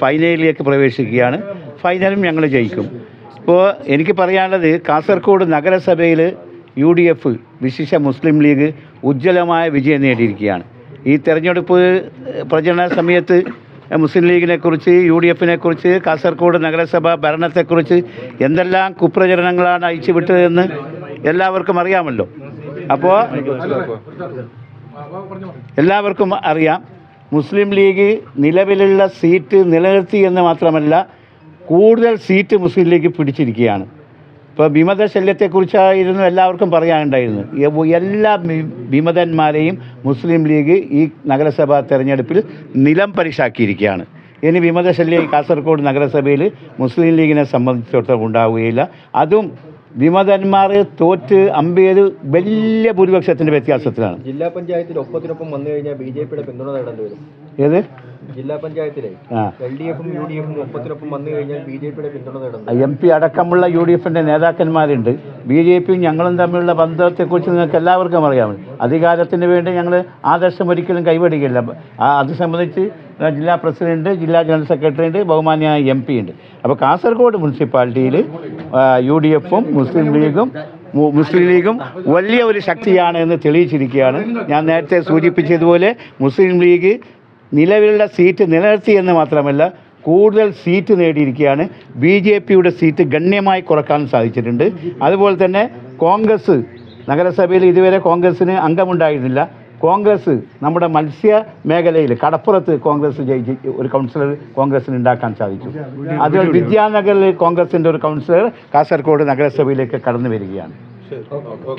ഫൈനലിലേക്ക് പ്രവേശിക്കുകയാണ്. ഫൈനലും ഞങ്ങൾ ജയിക്കും. ഇപ്പോൾ എനിക്ക് പറയാനുള്ളത് കാസർഗോഡ് നഗരസഭയിൽ യു ഡി എഫ് വിശിഷ്ട മുസ്ലിം ലീഗ് ഉജ്ജ്വലമായ വിജയം നേടിയിരിക്കുകയാണ്. ഈ തെരഞ്ഞെടുപ്പ് പ്രചരണ സമയത്ത് മുസ്ലിം ലീഗിനെ കുറിച്ച് യു ഡി എഫിനെ കുറിച്ച് കാസർഗോഡ് നഗരസഭ ഭരണത്തെക്കുറിച്ച് എന്തെല്ലാം കുപ്രചരണങ്ങളാണ് അയച്ചുവിട്ടതെന്ന് എല്ലാവർക്കും അറിയാമല്ലോ. അപ്പോൾ എല്ലാവർക്കും അറിയാം. മുസ്ലിം ലീഗ് നിലവിലുള്ള സീറ്റ് നിലനിർത്തി എന്ന് മാത്രമല്ല കൂടുതൽ സീറ്റ് മുസ്ലിം ലീഗ് പിടിച്ചിരിക്കുകയാണ്. ഇപ്പോൾ വിമത ശല്യത്തെക്കുറിച്ചായിരുന്നു എല്ലാവർക്കും പറയാനുണ്ടായിരുന്നു എല്ലാ വിമതന്മാരെയും മുസ്ലിം ലീഗ് ഈ നഗരസഭാ തെരഞ്ഞെടുപ്പിൽ നിലം പരിശാക്കിയിരിക്കുകയാണ് ഇനി വിമത ശല്യം കാസർഗോഡ് നഗരസഭയിൽ മുസ്ലിം ലീഗിനെ സംബന്ധിച്ചിടത്തോളം ഉണ്ടാവുകയില്ല. അതും വിമതന്മാർ തോറ്റ് അമ്പേത് വലിയ ഭൂരിപക്ഷത്തിന്റെ വ്യത്യാസത്തിലാണ്. ജില്ലാ പഞ്ചായത്തിൽ ഒപ്പത്തിനൊപ്പം വന്നു കഴിഞ്ഞാൽ ബി ജെ പിയുടെ പിന്തുണ നേടേണ്ടി വരും. ഏത്? ജില്ലാ പഞ്ചായത്തിലെ എൽ ഡി എഫും യു ഡി എഫും ഒപ്പത്തിനൊപ്പം വന്നു കഴിഞ്ഞാൽ ബി ജെ പിയുടെ പിന്തുണ നേടേണ്ടി എം പി അടക്കമുള്ള യു ഡി എഫിന്റെ നേതാക്കന്മാരുണ്ട്. ബി ജെ പിയും ഞങ്ങളും തമ്മിലുള്ള ബന്ധത്തെക്കുറിച്ച് നിങ്ങൾക്ക് എല്ലാവർക്കും അറിയാം. അധികാരത്തിന് വേണ്ടി ഞങ്ങൾ ആദർശം ഒരിക്കലും കൈവടിക്കില്ല. അത് സംബന്ധിച്ച് ജില്ലാ പ്രസിഡന്റ് ജില്ലാ ജനറൽ സെക്രട്ടറി ഉണ്ട് ബഹുമാന്യ എം പി ഉണ്ട്. അപ്പോൾ കാസർഗോഡ് മുനിസിപ്പാലിറ്റിയിൽ യു ഡി എഫും മുസ്ലിം ലീഗും മുസ്ലിം ലീഗും വലിയ ഒരു ശക്തിയാണ് എന്ന് തെളിയിച്ചിരിക്കുകയാണ്. ഞാൻ നേരത്തെ സൂചിപ്പിച്ചതുപോലെ മുസ്ലിം ലീഗ് നിലവിലുള്ള സീറ്റ് നിലനിർത്തി എന്ന് മാത്രമല്ല കൂടുതൽ സീറ്റ് നേടിയിരിക്കുകയാണ്. ബി ജെ പിയുടെ സീറ്റ് ഗണ്യമായി കുറയ്ക്കാൻ സാധിച്ചിട്ടുണ്ട്. അതുപോലെ തന്നെ കോൺഗ്രസ് നഗരസഭയിൽ ഇതുവരെ കോൺഗ്രസ്സിന് അംഗമുണ്ടായിരുന്നില്ല. കോൺഗ്രസ് നമ്മുടെ മത്സ്യ മേഖലയിൽ കടപ്പുറത്ത് കോൺഗ്രസ് ജയിച്ച് ഒരു കൗൺസിലർ കോൺഗ്രസിന് ഉണ്ടാക്കാൻ സാധിച്ചു. അത് വിദ്യാനഗറിൽ കോൺഗ്രസിന്റെ ഒരു കൗൺസിലർ കാസർഗോഡ് നഗരസഭയിലേക്ക് കടന്നു വരികയാണ്.